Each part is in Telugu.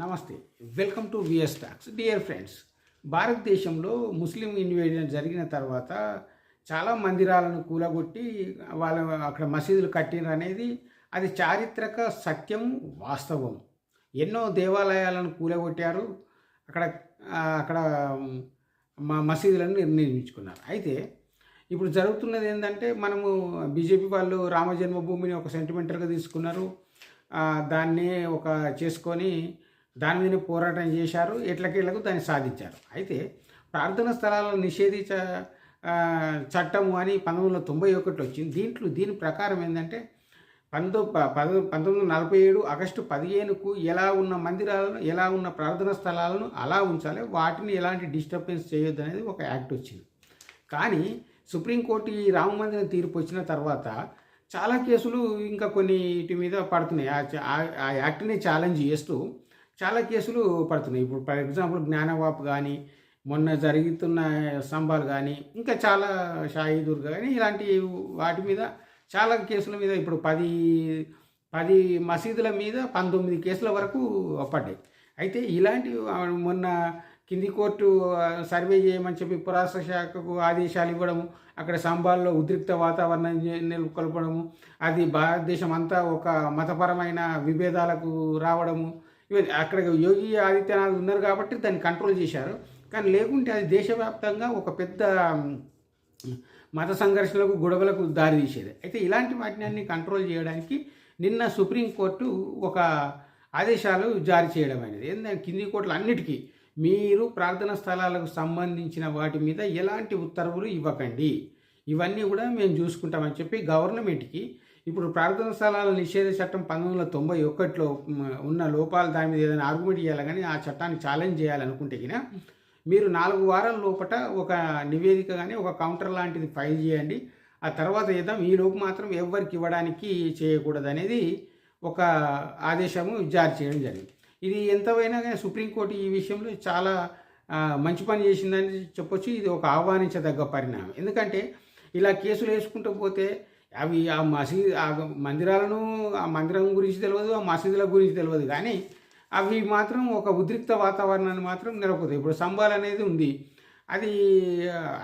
నమస్తే. Welcome to VS talks dear friends భారతదేశంలో ముస్లిం ఇన్వేజన్ జరిగిన తర్వాత చాలా మందిరాలను కూలగొట్టి వాళ్ళ అక్కడ మసీదులు కట్టినారు అనేది అది చారిత్రక సత్యం వాస్తవం. ఎన్నో దేవాలయాలను కూలగొట్టారు. అక్కడ అక్కడ మా మసీదులను నిర్మించుకున్నారు. అయితే ఇప్పుడు జరుగుతున్నది ఏంటంటే మనము బీజేపీ వాళ్ళు రామ జన్మభూమిని ఒక సెంటిమెంటల్గా తీసుకున్నారు. దాన్ని ఒక చేసుకొని దాని మీద పోరాటం చేశారు ఎట్లకేళ్ళకు దాన్ని సాధించారు. అయితే ప్రార్థన స్థలాలను నిషేధించ చట్టం చట్టము అని పంతొమ్మిది వందల తొంభై ఒకటిలో వచ్చింది. దీంట్లో దీని ప్రకారం ఏంటంటే పంతొ పద పంతొమ్మిది వందల నలభై ఏడు ఆగస్టు పదిహేనుకు ఎలా ఉన్న మందిరాలను ఎలా ఉన్న ప్రార్థనా స్థలాలను అలా ఉంచాలి వాటిని ఎలాంటి డిస్టర్బెన్స్ చేయొద్దు అనేది ఒక యాక్ట్ వచ్చింది. కానీ సుప్రీంకోర్టు ఈ రామ మందిరం తీర్పు వచ్చిన తర్వాత చాలా కేసులు ఇంకా కొన్ని వీటి మీద పడుతున్నాయి. ఆ- ఆ యాక్ట్ని ఛాలెంజ్ చేస్తూ చాలా కేసులు పడుతున్నాయి. ఇప్పుడు ఫర్ ఎగ్జాంపుల్ జ్ఞానవాప్ కానీ మొన్న జరుగుతున్న స్తంభాలు కానీ ఇంకా చాలా షాహీదూర్ కానీ ఇలాంటి వాటి మీద చాలా కేసుల మీద ఇప్పుడు పది పది మసీదుల మీద పంతొమ్మిది కేసుల వరకు పడ్డాయి అయితే ఇలాంటి మొన్న కింది కోర్టు సర్వే చేయమని చెప్పి పురాతన శాఖకు ఆదేశాలు ఇవ్వడము అక్కడ సంబాల్లో ఉద్రిక్త వాతావరణం నెలకొల్పడము అది భారతదేశం అంతా ఒక మతపరమైన విభేదాలకు రావడము ఈవెన్ అక్కడ యోగి ఆదిత్యనాథ్ ఉన్నారు కాబట్టి దాన్ని కంట్రోల్ చేశారు. కానీ లేకుంటే అది దేశవ్యాప్తంగా ఒక పెద్ద మత సంఘర్షణలకు గొడవలకు దారి తీసేది. అయితే ఇలాంటి వాటిని అన్ని కంట్రోల్ చేయడానికి నిన్న సుప్రీంకోర్టు ఒక ఆదేశాలు జారీ చేయడం అనేది. ఏంటంటే కింది కోర్టులు అన్నిటికీ మీరు ప్రార్థనా స్థలాలకు సంబంధించిన వాటి మీద ఎలాంటి ఉత్తర్వులు ఇవ్వకండి. ఇవన్నీ కూడా మేము చూసుకుంటామని చెప్పి గవర్నమెంట్కి ఇప్పుడు ప్రార్థనా స్థలాల నిషేధ చట్టం పంతొమ్మిది వందల తొంభై ఒకటిలో ఉన్న లోపాలు దాని మీద ఏదైనా ఆర్గ్యుమెంట్ చేయాలి కానీ ఆ చట్టాన్ని ఛాలెంజ్ చేయాలనుకుంటే గిన మీరు నాలుగు వారాల లోపట ఒక నివేదిక కానీ ఒక కౌంటర్ లాంటిది ఫైల్ చేయండి. ఆ తర్వాత చేద్దాం. ఈ లోపు మాత్రం ఎవరికి ఇవ్వడానికి చేయకూడదు అనేది ఒక ఆదేశము జారీ చేయడం జరిగింది. ఇది ఎంతవైనా కానీ సుప్రీంకోర్టు ఈ విషయంలో చాలా మంచి పని చేసిందని చెప్పొచ్చు. ఇది ఒక ఆహ్వానించదగ్గ పరిణామం. ఎందుకంటే ఇలా కేసులు వేసుకుంటూ పోతే అవి ఆ మసీద్ ఆ మందిరాలను ఆ మందిరం గురించి తెలియదు ఆ మసీదుల గురించి తెలియదు కానీ అవి మాత్రం ఒక ఉద్రిక్త వాతావరణాన్ని మాత్రం నిలబోతాయి ఇప్పుడు సంబాల్ అనేది ఉంది. అది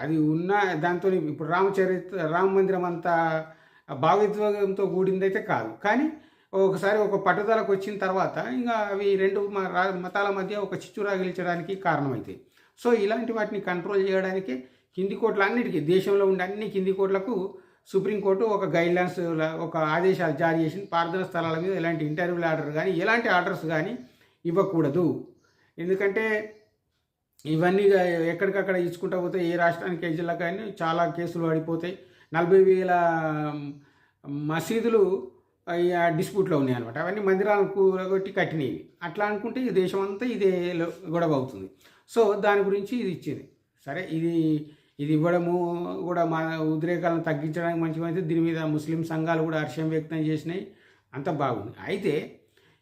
అది ఉన్న దాంతో ఇప్పుడు రామచరిత్ర రామ మందిరం అంతా భావిద్వేగంతో కూడిందైతే కాదు. కానీ ఒకసారి ఒక పట్టుదలకు వచ్చిన తర్వాత ఇంకా అవి రెండు మ- రా- మతాల మధ్య ఒక చిచ్చు రాగిలించడానికి కారణమవుతాయి సో ఇలాంటి వాటిని కంట్రోల్ చేయడానికి కింది కోట్ల అన్నిటికీ దేశంలో ఉండే అన్ని కింది కోట్లకు సుప్రీంకోర్టు ఒక గైడ్లైన్స్ ఒక ఆదేశాలు జారీ చేసింది. ప్రార్థన స్థలాల మీద ఎలాంటి ఇంటర్వ్యూల ఆర్డర్ కానీ ఎలాంటి ఆర్డర్స్ కానీ ఇవ్వకూడదు. ఎందుకంటే ఇవన్నీ ఎక్కడికక్కడ ఇచ్చుకుంటా పోతే ఏ రాష్ట్రానికి ఏ జిల్లా కానీ చాలా కేసులు పడిపోతాయి. నలభై వేల మసీదులు డిస్ప్యూట్లో ఉన్నాయి అనమాట అవన్నీ మందిరాలను కూలగొట్టి కట్టినవి అట్లా అనుకుంటే ఈ దేశం అంతా ఇదే గొడవ అవుతుంది. సో దాని గురించి ఇది ఇచ్చింది. సరే ఇది ఇది ఇవ్వడము కూడా మా ఉద్రేకాలను తగ్గించడానికి మంచిమైతే దీని మీద ముస్లిం సంఘాలు కూడా హర్షం వ్యక్తం చేసినాయి. అంత బాగుంది. అయితే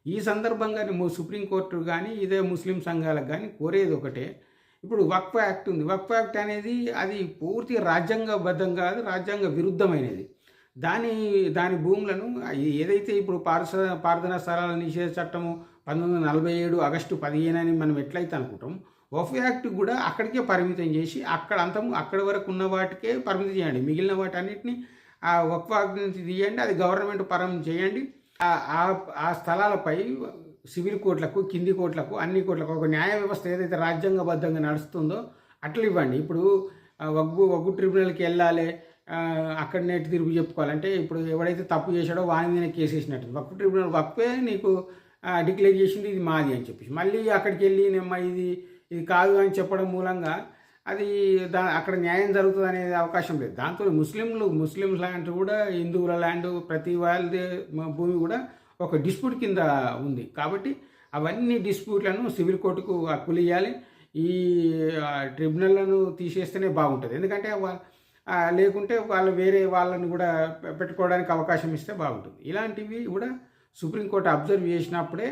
ఈ సందర్భంగా సుప్రీంకోర్టు కానీ ఇదే ముస్లిం సంఘాలకు కానీ కోరేది ఒకటే. ఇప్పుడు వక్ఫ్ యాక్ట్ ఉంది. వక్ఫ్ యాక్ట్ అనేది అది పూర్తి రాజ్యాంగబద్ధం కాదు రాజ్యాంగ విరుద్ధమైనది. దాని దాని భూములను ఏదైతే ఇప్పుడు పార్స ప్రార్థనా స్థలాల నిషేధ చట్టము పంతొమ్మిది వందల నలభై ఏడు ఆగస్టు పదిహేను అని మనం ఎట్లయితే అనుకుంటాం వఫ్ యాక్ట్ కూడా అక్కడికే పరిమితం చేసి అక్కడ అంతము అక్కడి వరకు ఉన్న వాటికే పరిమితం చేయండి. మిగిలిన వాటి అన్నిటిని ఆ వఫ్ యాక్ట్ నుంచి తీయండి అది గవర్నమెంట్ పరం చేయండి. ఆ- ఆ- స్థలాలపై సివిల్ కోర్టులకు కింది కోర్టులకు అన్ని కోర్టులకు ఒక న్యాయ వ్యవస్థ ఏదైతే రాజ్యాంగబద్ధంగా నడుస్తుందో అట్లా ఇవ్వండి. ఇప్పుడు వగ్గు వగ్గు ట్రిబ్యునల్కి వెళ్ళాలి అక్కడ నేటి తీర్పు చెప్పుకోవాలంటే ఇప్పుడు ఎవడైతే తప్పు చేశాడో వాని మీద కేసు వేసినట్టు. వక్ఫ్ ట్రిబ్యునల్ వక్ఫే నీకు డిక్లేర్ చేసింది ఇది మాది అని చెప్పేసి. మళ్ళీ అక్కడికి వెళ్ళి నేమ్మ ఇది ఇది కాదు అని చెప్పడం మూలంగా అది దా అక్కడ న్యాయం జరుగుతుంది అనేది అవకాశం లేదు. దాంతో ముస్లింలు ముస్లిం ల్యాండ్ కూడా హిందువుల ల్యాండ్ ప్రతి వాళ్ళది భూమి కూడా ఒక డిస్ప్యూట్ కింద ఉంది. కాబట్టి అవన్నీ డిస్ప్యూట్లను సివిల్ కోర్టుకు హక్కులు ఇవ్వాలి ఈ ట్రిబ్యునల్లను తీసేస్తేనే బాగుంటుంది. ఎందుకంటే లేకుంటే వాళ్ళు వేరే వాళ్ళని కూడా పెట్టుకోవడానికి అవకాశం ఇస్తే బాగుంటుంది. ఇలాంటివి కూడా సుప్రీంకోర్టు అబ్జర్వ్ చేసినప్పుడే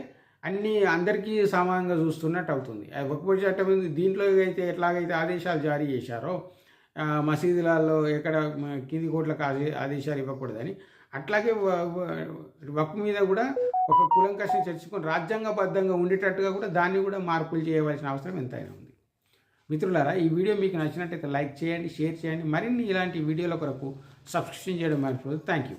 అన్నీ అందరికీ సమానంగా చూస్తున్నట్టు అవుతుంది. వక్ఫ్ చట్టం ఉంది. దీంట్లో అయితే ఎట్లాగైతే ఆదేశాలు జారీ చేశారో మసీదులలో ఎక్కడ కింది కోట్లకు ఆదే ఆదేశాలు ఇవ్వకూడదని అట్లాగే వక్ఫ్ మీద కూడా ఒక కులంకషం చర్చించుకొని రాజ్యాంగబద్ధంగా ఉండేటట్టుగా కూడా దాన్ని కూడా మార్పులు చేయవలసిన అవసరం ఎంతైనా ఉంది. మిత్రులారా ఈ వీడియో మీకు నచ్చినట్టయితే లైక్ చేయండి షేర్ చేయండి. మరిన్ని ఇలాంటి వీడియోల కొరకు సబ్స్క్రిప్షన్ చేయడం మర్చిపోదు థ్యాంక్ యూ.